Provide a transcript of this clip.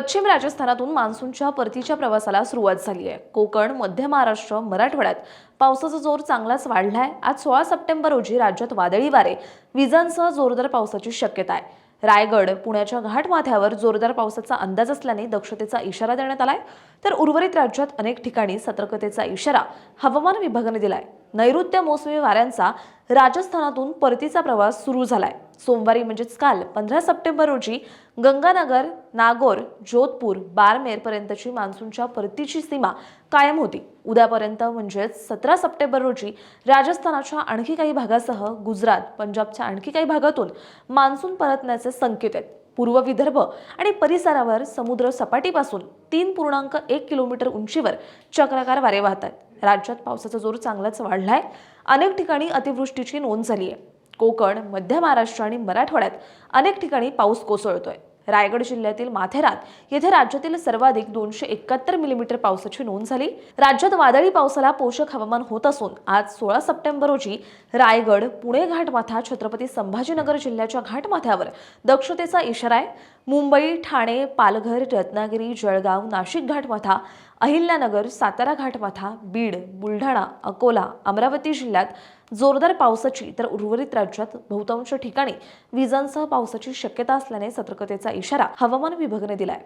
पश्चिम राजस्थानातून मान्सूनच्या परतीच्या प्रवासाला सुरुवात झाली आहे. कोकण मध्य महाराष्ट्र मराठवाड्यात पावसाचा जोर चांगलाच वाढलाय. आज सोळा सप्टेंबर रोजी राज्यात वादळी वारे. विजांसह जोरदार पावसाची शक्यता आहे. रायगड पुण्याच्या घाटमाथ्यावर जोरदार पावसाचा अंदाज असल्याने दक्षतेचा इशारा देण्यात आलाय. तर उर्वरित राज्यात अनेक ठिकाणी सतर्कतेचा इशारा हवामान विभागाने दिलाय. नैऋत्य मोसमी वाऱ्यांचा राजस्थानातून परतीचा प्रवास सुरू झालाय. सोमवारी म्हणजेच काल पंधरा सप्टेंबर रोजी गंगानगर नागोर जोधपूर बारमेर पर्यंतची मान्सूनच्या परतीची सीमा कायम होती. उद्यापर्यंत म्हणजेच सतरा सप्टेंबर रोजी राजस्थानाच्या आणखी काही भागासह गुजरात पंजाबच्या आणखी काही भागातून मान्सून परतण्याचे संकेत आहेत. पूर्व विदर्भ आणि परिसरावर समुद्र सपाटीपासून तीन पूर्णांक एक किलोमीटर उंचीवर चक्राकार वारे वाहत आहेत. राज्यात पावसाचा जोर चांगलाच वाढलाय. अनेक ठिकाणी अतिवृष्टीची नोंद झाली आहे कोकण मध्य महाराष्ट्र आणि मराठवाड्यात अनेक ठिकाणी पाऊस कोसळतोय. रायगड जिल्ह्यातील माथेरान येथे राज्यातील सर्वाधिक दोनशे एकाहत्तर मिलीमीटर पावसाची नोंद झाली. राज्यात वादळी पावसाला पोषक हवामान होत असून आज सोळा सप्टेंबर रोजी रायगड पुणे घाटमाथा छत्रपती संभाजीनगर जिल्ह्याच्या घाटमाथ्यावर दक्षतेचा इशारा आहे. मुंबई ठाणे पालघर रत्नागिरी जळगाव नाशिक घाटमाथा अहिल्यानगर सातारा घाटमाथा बीड बुलढाणा अकोला अमरावती जिल्ह्यात जोरदार पावसाची तर उर्वरित राज्यात बहुतांश ठिकाणी विजांसह पावसाची शक्यता असल्याने सतर्कतेचा इशारा हवामान विभागाने दिलाय.